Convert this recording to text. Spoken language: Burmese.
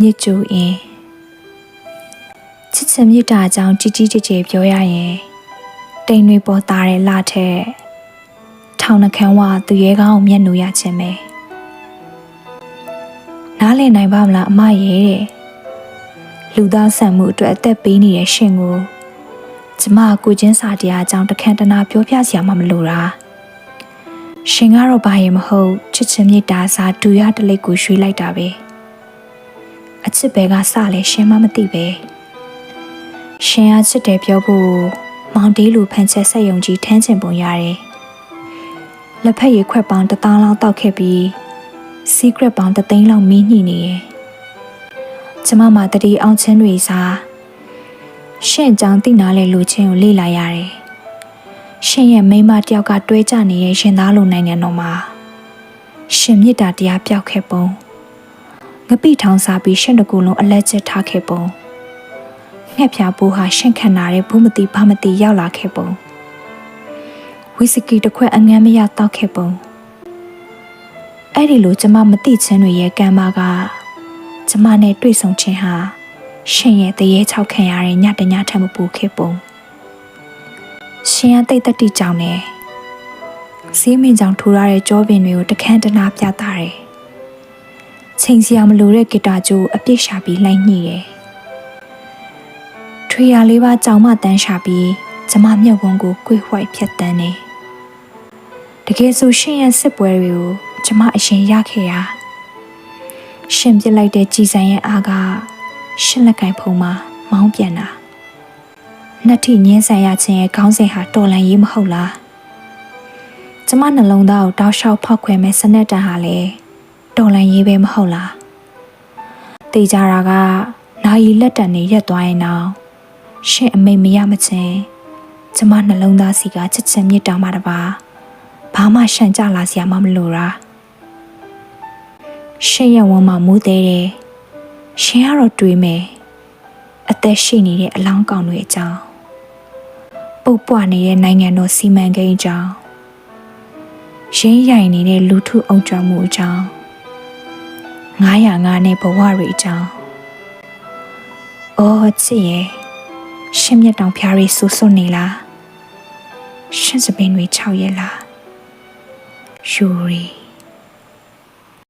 မြစ်ကျူအင်းချစ်ချင်မြစ်တာအကြောင်းကြီးကြီးကျယ်ကျယ်ပြောရရင်တိမ်တွေပေါ်သားတဲ့လှထက်ထောင်နှခမ်းဝသူရဲကောင်းကိုမျက်နှာရခြင်းပဲနားလည်နိုင်ပါမလားအမရဲ့တဲ့လူသားဆန်မှုအတွက်အသက်ပေးနေတဲ့ရှင်ကိုကျမကကိုချင်းစာတရားအကြောင်းတခန့်တနာပြောပြစရာမှမလိုတာရှင်ကတော့ဘာရင်မဟုတ်ချစ်ချင်မြစ်တာစာဒူရတလိပ်ကိုရွှေ့လိုက်တာပဲအ ချစ်ပဲကစလဲရှင်မမသိပဲရှင်အားချစ်တယ်ပြောဖို့မောင်တေးလူဖန်ချက်ဆက်ယုံကြီးထမ်းချင်ပုံရတယ်လက်ဖက်ရည်ခွက်ပေါင်းတစ်သားလောက်တောက်ခဲ့ပြီး secret ပေါင်းတစ်သိန်းလောက်မင်းညှိနေရယ်ကျမမှာတတိအောင်ချင်းတွေစားရှင့်ကြောင်တိနာလဲလူချင်းကိုလေ့လာရတယ်ရှင်ရဲ့မိန်းမတယောက်ကတွဲကြနေတဲ့ရှင်သားလူနိုင်ငံတော်မှာရှင်မြစ်တာတရားပြောက်ခဲ့ပုံ ငပိထောင်စားပြီးရှင်တကူလုံးအလက်ကျက်ထားခဲ့ပုံငှက်ဖြာပိုးဟာရှင်ခန္ဓာရဲ့ဘူးမတိဘာမတိရောက်လာခဲ့ပုံဝီစကီတစ်ခွက်အငမ်းမရတောက်ခဲ့ပုံအဲ့ဒီလိုကျမမသိချင်းတွေရဲ့ကံမကကျမနဲ့တွေ့ဆုံခြင်းဟာရှင်ရဲ့တရေချောက်ခံရတဲ့ညတညထက်မပူခဲ့ပုံရှင်ရဲ့တိတ်တတိကြောင့်နဲ့စီးမင်းကြောင့်ထိုးရတဲ့ကြောပင်တွေကိုတခန်းတနာပြတာတယ် ချိန်စရာမလိုတဲ့ဂီတာကျိုးအပြစ်ရှာပြီးလှိုင်းညှိတယ်ထွေရလေးပါကြောင်မတန်းရှာပြီးကျမမြုပ်ဝန်းကိုကွေ့ဝိုက်ဖြတ်တန်းနေတကယ်ဆိုရှင်ရဲ့စစ်ပွဲတွေကိုကျမအရင်ရခဲ့တာရှင်ပြစ်လိုက်တဲ့ကြည်စံရဲ့အားကရှင်လက်ကင်ဖုံမှာမောင်းပြန်တာနှစ်ထိညင်းဆန်ရခြင်းရဲ့ခေါင်းစဉ်ဟာတော်လန်ရေးမဟုတ်လားကျမနှလုံးသားကိုတောက်လျှောက်ဖောက်ခွဲမဲ့စနက်တန်ဟာလေ တော်လန်ရေးပဲမဟုတ်လားတေကြတာကနာယီလက်တံနေရက်သွားရင်တော့ရှင်အမိတ်မရမချင်းကျမနှလုံးသားစီကချစ်ချင်မြတ်တာမှတပါဘာမှရှန်ကြလာစရာမှမလိုတာရှင်ရဲ့ဝမ်းမှာမူးသေးတယ်ရှင်ကတော့တွေးမယ်အသက်ရှိနေတဲ့အလောင်းကောင်တွေအကြောင်းပုတ်ပွားနေတဲ့နိုင်ငံတော်စီမံကိန်းအကြောင်းရင်းရိုင်နေတဲ့လူထုအုံကြွမှုအကြောင်း 905နဲ့ဘဝတွေအကြောင်းအော်ချစ်ရဲ့ရှင်မြတ်တောင်ဖျားရီဆူဆွနေလားရှင်စပင်တွေ6ရက်လားယူရီ